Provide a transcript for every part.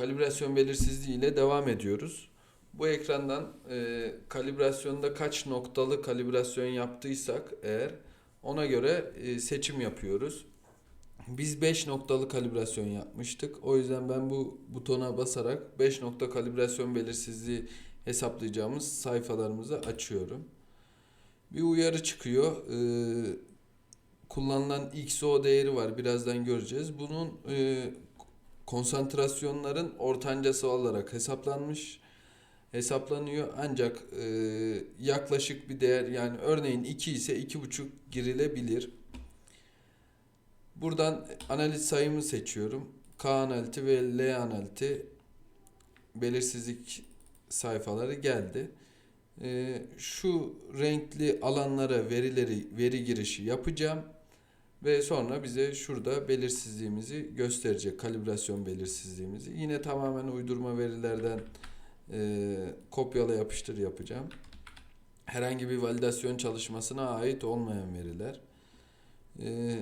kalibrasyon belirsizliği ile devam ediyoruz. Bu ekrandan e, kalibrasyonda kaç noktalı kalibrasyon yaptıysak eğer ona göre e, seçim yapıyoruz. Biz 5 noktalı kalibrasyon yapmıştık. O yüzden ben bu butona basarak 5 nokta kalibrasyon belirsizliği hesaplayacağımız sayfalarımızı açıyorum. Bir uyarı çıkıyor. Ee, kullanılan XO değeri var. Birazdan göreceğiz. Bunun e, konsantrasyonların ortancası olarak hesaplanmış hesaplanıyor. Ancak e, yaklaşık bir değer yani örneğin 2 ise 2,5 girilebilir. Buradan analiz sayımı seçiyorum. K analiti ve L analiti belirsizlik sayfaları geldi. Ee, şu renkli alanlara verileri veri girişi yapacağım ve sonra bize şurada belirsizliğimizi gösterecek kalibrasyon belirsizliğimizi. Yine tamamen uydurma verilerden e, kopyala yapıştır yapacağım. Herhangi bir validasyon çalışmasına ait olmayan veriler. E,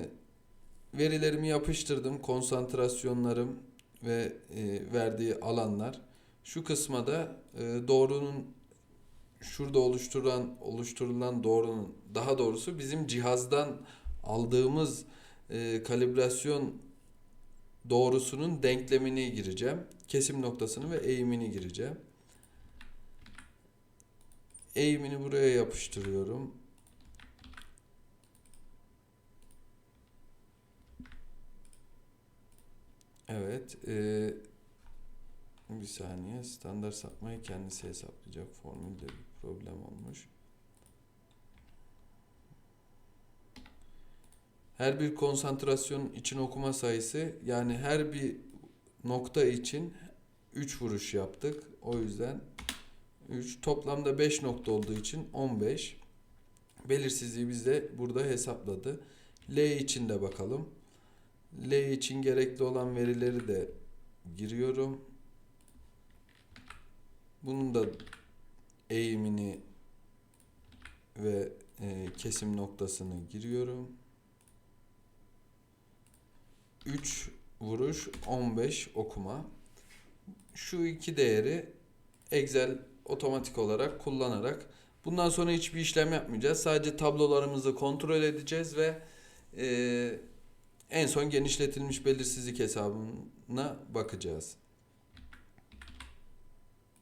verilerimi yapıştırdım. Konsantrasyonlarım ve e, verdiği alanlar. Şu kısma da e, doğrunun şurada oluşturulan oluşturulan doğrunun daha doğrusu bizim cihazdan aldığımız e, kalibrasyon doğrusunun denklemini gireceğim. Kesim noktasını ve eğimini gireceğim. Eğimini buraya yapıştırıyorum. Evet. E, bir saniye. Standart sapmayı kendisi hesaplayacak. Formülde bir problem olmuş. Her bir konsantrasyon için okuma sayısı yani her bir nokta için 3 vuruş yaptık. O yüzden 3 toplamda 5 nokta olduğu için 15. Belirsizliği bizde burada hesapladı. L için de bakalım. L için gerekli olan verileri de giriyorum. Bunun da eğimini ve e, kesim noktasını giriyorum. 3 vuruş 15 okuma. Şu iki değeri Excel otomatik olarak kullanarak bundan sonra hiçbir işlem yapmayacağız. Sadece tablolarımızı kontrol edeceğiz ve e, en son genişletilmiş belirsizlik hesabına bakacağız.